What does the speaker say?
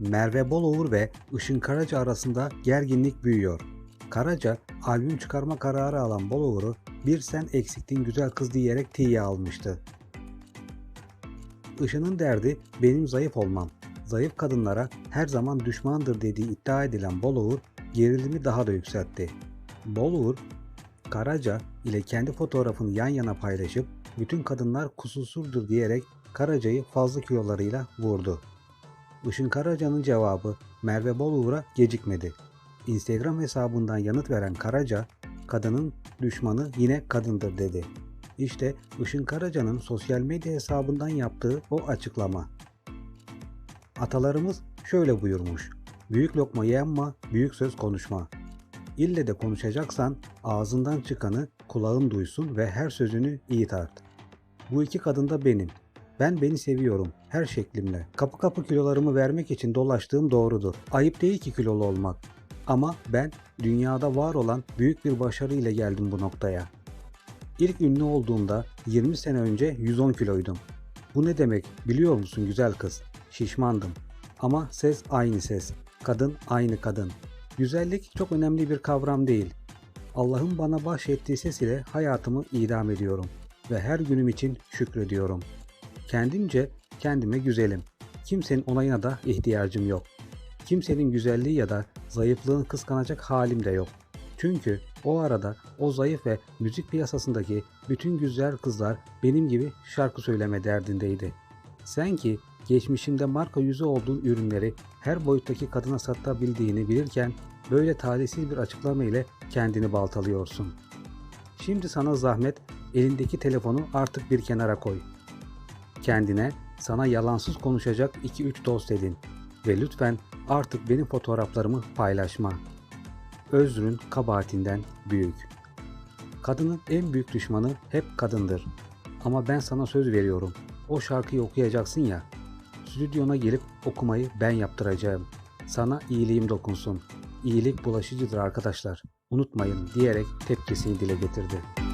Merve Boluğur ve Işın Karaca arasında gerginlik büyüyor. Karaca albüm çıkarma kararı alan Boluğur'u bir sen eksiktin güzel kız diyerek tiye almıştı. Işın'ın derdi benim zayıf olmam. Zayıf kadınlara her zaman düşmandır dediği iddia edilen Boluğur gerilimi daha da yükseltti. Boluğur, Karaca ile kendi fotoğrafını yan yana paylaşıp bütün kadınlar kusursuzdur diyerek Karaca'yı fazla kilolarıyla vurdu. Işın Karaca'nın cevabı Merve Boluğur'a gecikmedi. Instagram hesabından yanıt veren Karaca, kadının düşmanı yine kadındır dedi. İşte Işın Karaca'nın sosyal medya hesabından yaptığı o açıklama. Atalarımız şöyle buyurmuş. Büyük lokma ye ama büyük söz konuşma. İlle de konuşacaksan ağzından çıkanı kulağın duysun ve her sözünü iyi tart. Bu iki kadın da benim. Ben beni seviyorum her şeklimle. Kapı kapı kilolarımı vermek için dolaştığım doğrudur. Ayıp değil ki kilolu olmak. Ama ben dünyada var olan büyük bir başarı ile geldim bu noktaya. İlk ünlü olduğumda 20 sene önce 110 kiloydum. Bu ne demek biliyor musun güzel kız? Şişmandım. Ama ses aynı ses. Kadın aynı kadın. Güzellik çok önemli bir kavram değil. Allah'ın bana bahşettiği ses ile hayatımı idam ediyorum ve her günüm için şükrediyorum. Kendimce kendime güzelim. Kimsenin onayına da ihtiyacım yok. Kimsenin güzelliği ya da zayıflığını kıskanacak halim de yok. Çünkü o arada o zayıf ve müzik piyasasındaki bütün güzel kızlar benim gibi şarkı söyleme derdindeydi. Sen ki geçmişinde marka yüzü olduğun ürünleri her boyuttaki kadına satabildiğini bilirken böyle talihsiz bir açıklama ile kendini baltalıyorsun. Şimdi sana zahmet elindeki telefonu artık bir kenara koy. Kendine sana yalansız konuşacak 2-3 dost edin ve lütfen artık benim fotoğraflarımı paylaşma. Özrün kabahatinden büyük. Kadının en büyük düşmanı hep kadındır. Ama ben sana söz veriyorum. O şarkıyı okuyacaksın ya. Stüdyona gelip okumayı ben yaptıracağım. Sana iyiliğim dokunsun. İyilik bulaşıcıdır arkadaşlar. Unutmayın diyerek tepkisini dile getirdi.